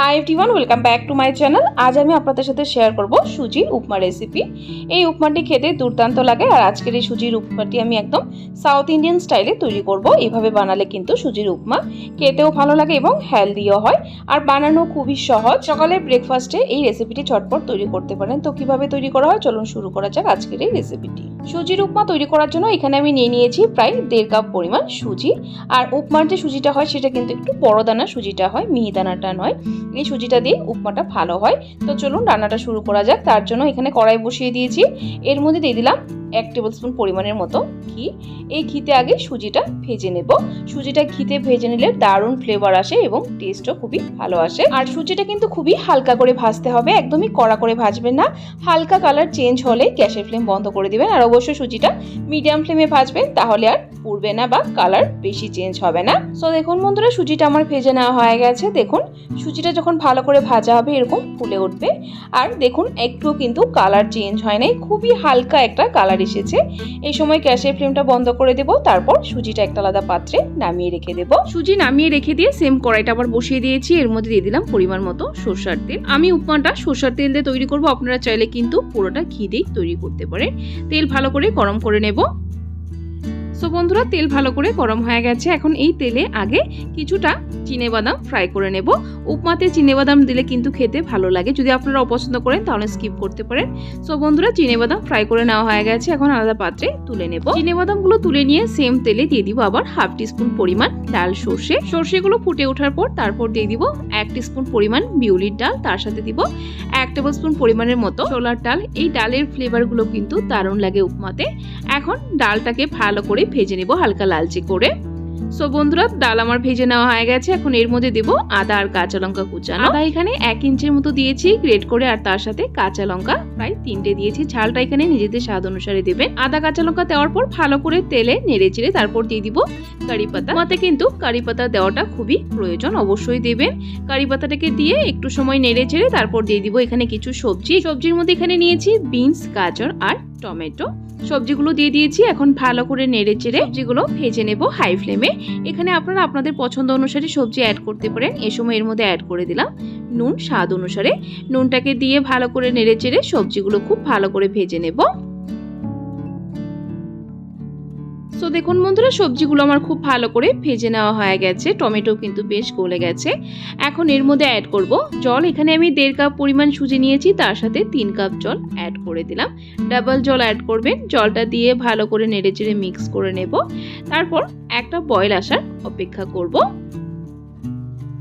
Hi everyone welcome back to my channel আজ আমি আপনাদের সাথে শেয়ার করব সুজির উপমা রেসিপি এই উপমাটি খেতে দুর্দান্ত লাগে আর আজকের এই সুজির উপমাটি আমি একদম সাউথ ইন্ডিয়ান স্টাইলে তৈরি করব। এভাবে বানালে কিন্তু সুজির উপমা খেতেও ভালো লাগে এবং হেলদিও হয় আর বানানো খুবই সহজ। সকালের ব্রেকফাস্টে এই রেসিপিটি চটপট তৈরি করতে পারেন। তো কীভাবে তৈরি করা হয়? চলুন শুরু করা যাক আজকের এই রেসিপিটি সুজির উপমা তৈরি করার জন্য এখানে আমি নিয়ে নিয়েছি প্রায় দেড় কাপ পরিমাণ সুজি। আর উপমার যে সুজিটা হয় সেটা কিন্তু একটু বড় দানা সুজিটা হয়, মিহি দানাটা নয়। এই সুজিটা দিয়ে উপমাটা ভালো হয়। তো চলুন রান্নাটা শুরু করা যাক। তার জন্য এখানে কড়াই বসিয়ে দিয়েছি। এর মধ্যে দিয়ে দিলাম এক টেবিল স্পুন পরিমাণের মতো ঘি। এই ঘিতে আগে সুজিটা ভেজে নেব। সুজিটা ঘিতে ভেজে নিলে দারুণ ফ্লেভার আসে এবং টেস্টও খুবই ভালো আসে। আর সুজিটা কিন্তু খুবই হালকা করে ভাজতে হবে, একদমই কড়া করে ভাজবেন না। হালকা কালার চেঞ্জ হলে গ্যাসের ফ্লেম বন্ধ করে দিবেন আর অবশ্যই সুজিটা মিডিয়াম ফ্লেমে ভাজবেন, তাহলে আর পুড়বে না বা কালার বেশি চেঞ্জ হবে না। সো দেখুন বন্ধুরা, সুজিটা আমার ভেজে নেওয়া হয়ে গেছে। দেখুন, সুজিটা যখন ভালো করে ভাজা হবে, এরকম ফুলে উঠবে। আর দেখুন, একটুও কিন্তু কালার চেঞ্জ হয় নাই। খুবই হালকা একটা কালার এসেছে। এই সময় গ্যাসের ফ্লেমটা বন্ধ করে দেব, তারপর সুজিটা একটা আলাদা পাত্রে নামিয়ে রেখে দেব। সুজি নামিয়ে রেখে দিয়ে সেম কড়াইটা আবার বসিয়ে দিয়েছি, এর মধ্যে দিয়ে দিলাম পরিমাণ মতো সর্ষার তেল। আমি উপমাটা সর্ষার তেল দিয়ে তৈরি করব, আপনারা চাইলে কিন্তু পুরোটা ঘি দিয়েই তৈরি করতে পারেন। তেল ভালো করে গরম করে নেব। সো বন্ধুরা, তেল ভালো করে গরম হয়ে গেছে। এখন এই তেলে আগে কিছুটা বাদাম ফ্রাই করে নেব। উপমাতে বাদাম দিলে কিন্তু খেতে ভালো লাগে। যদি আপনারা অপছন্দ করেন, তাহলে স্কিপ করতে পারেন। সো বন্ধুরা বাদাম ফ্রাই করে নেওয়া হয়ে গেছে। এখন আলাদা পাত্রে তুলে নেব। বাদামগুলো তুলে নিয়ে সেম তেলে দিয়ে দিব আবার হাফ টিস্পুন পরিমাণ ডাল, সর্ষে। সর্ষেগুলো ফুটে ওঠার পর তারপর দিয়ে দিব এক টিস্পুন পরিমাণ বিউলির ডাল। তার সাথে দিব এক টেবিল স্পুন পরিমাণের মতো ছোলার ডাল। এই ডালের ফ্লেভারগুলো কিন্তু দারুণ লাগে উপমাতে। এখন ডালটাকে ভালো করে ভেজে নেব হালকা লালচে করে। সো বন্ধুরা, ডাল আমার ভেজে নেওয়া হয়ে গেছে। এখন এর মধ্যে দেবো আদা আর কাঁচা লঙ্কা কুচানো। আদা এখানে এক ইঞ্চের মতো দিয়েছি গ্রেট করে, আর তার সাথে কাঁচা লঙ্কা প্রায় তিনটে দিয়েছি। ঝালটা এখানে নিজেদের স্বাদ অনুসারে দেবেন। আদা, কাঁচা লঙ্কা দেওয়ার পর ভালো করে তেলে নেড়ে চেড়ে তারপর দিয়ে দিব কারি পাতা। মাতে কিন্তু কারি পাতা দেওয়াটা খুবই প্রয়োজন, অবশ্যই দেবেন। কারি পাতাটাকে দিয়ে একটু সময় নেড়ে চেড়ে তারপর দিয়ে দিব এখানে কিছু সবজি। সবজির মধ্যে এখানে নিয়েছি বিনস, গাজর আর টমেটো। সবজিগুলো দিয়ে দিয়েছি। এখন ভালো করে নেড়ে চেড়ে সবজিগুলো ভেজে নেব হাই ফ্লেমে। এখানে আপনারা আপনাদের পছন্দ অনুসারে সবজি অ্যাড করতে পারেন। এ সময় এর মধ্যে অ্যাড করে দিলাম নুন, স্বাদ অনুসারে। নুনটাকে দিয়ে ভালো করে নেড়ে চেড়ে সবজিগুলো খুব ভালো করে ভেজে নেব। সো দেখুন বন্ধুরা, সবজিগুলো আমার খুব ভালো করে ভেজে নেওয়া হয়ে গেছে। টমেটো কিন্তু বেশ গলে গেছে। এখন এর মধ্যে অ্যাড করব জল। এখানে আমি দেড় কাপ পরিমাণ সুজি নিয়েছি, তার সাথে তিন কাপ জল অ্যাড করে দিলাম। ডাবল জল অ্যাড করবেন। জলটা দিয়ে ভালো করে নেড়ে চেড়ে মিক্স করে নেব। তারপর একটা বয়েল আসার অপেক্ষা করব।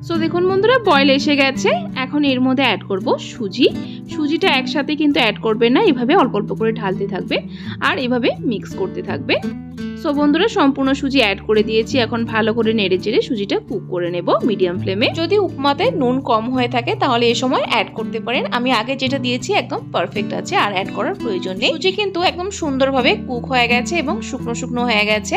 সো দেখুন বন্ধুরা বয়েল এসে গেছে। এখন এর মধ্যে অ্যাড করব সুজি। সুজিটা একসাথে কিন্তু অ্যাড করবেন না। এভাবে অল্প অল্প করে ঢালতে থাকবে। আর এভাবে মিক্স করতে থাকবে। সো বন্ধুরা, সম্পূর্ণ সুজি অ্যাড করে দিয়েছি। এখন ভালো করে নেড়ে চেড়ে সুজিটা কুক করে নেব মিডিয়াম ফ্লেমে যদি উপমাতে নুন কম হয়ে থাকে, তাহলে এই সময় অ্যাড করতে পারেন। আমি আগে যেটা দিয়েছি একদম পারফেক্ট আছে, আর অ্যাড করার প্রয়োজন নেই। সুজি কিন্তু একদম সুন্দরভাবে কুক হয়ে গেছে এবং শুকনো শুকনো হয়ে গেছে।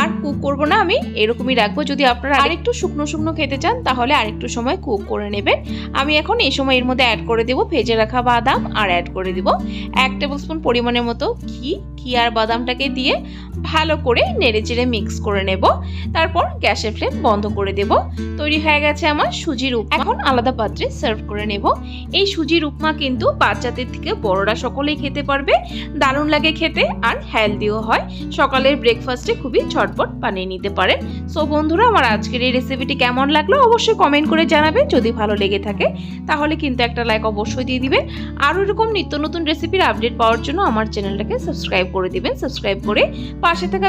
আর কুক করব না আমি, এরকমই রাখব। যদি আপনারা আরেকটু শুকনো শুকনো খেতে চান, তাহলে আরেকটু সময় কুক করে নেবেন। আমি এখন এই সময় এর মধ্যে অ্যাড করে দেবো ভেজে রাখা বাদাম, আর অ্যাড করে দিব এক টেবিল স্পুন পরিমাণের মতো ঘি। ঘি আর বাদামটাকে দিয়ে ভালো করে নেড়ে চেড়ে মিক্স করে নেব। তারপর গ্যাসের ফ্লেম বন্ধ করে দেব। তৈরি হয়ে গেছে আমার সুজির উপমা। এখন আলাদা পাত্রে সার্ভ করে নেব। এই সুজির উপমা কিন্তু বাচ্চাদের থেকে বড়রা সকলেই খেতে পারবে। দারুণ লাগে খেতে আর হেলদিও হয়। সকালের ব্রেকফাস্টে খুবই ঝটপট বানিয়ে নিতে পারেন। সো বন্ধুরা, আমার আজকের এই রেসিপিটি কেমন লাগল অবশ্যই কমেন্ট করে জানাবেন। যদি ভালো লেগে থাকে, তাহলে কিন্তু একটা লাইক অবশ্যই দিয়ে দিবেন। আরও এরকম নিত্য নতুন রেসিপির আপডেট পাওয়ার জন্য আমার চ্যানেলটাকে সাবস্ক্রাইব করে দিবেন। সাবস্ক্রাইব করে পাশে থাকা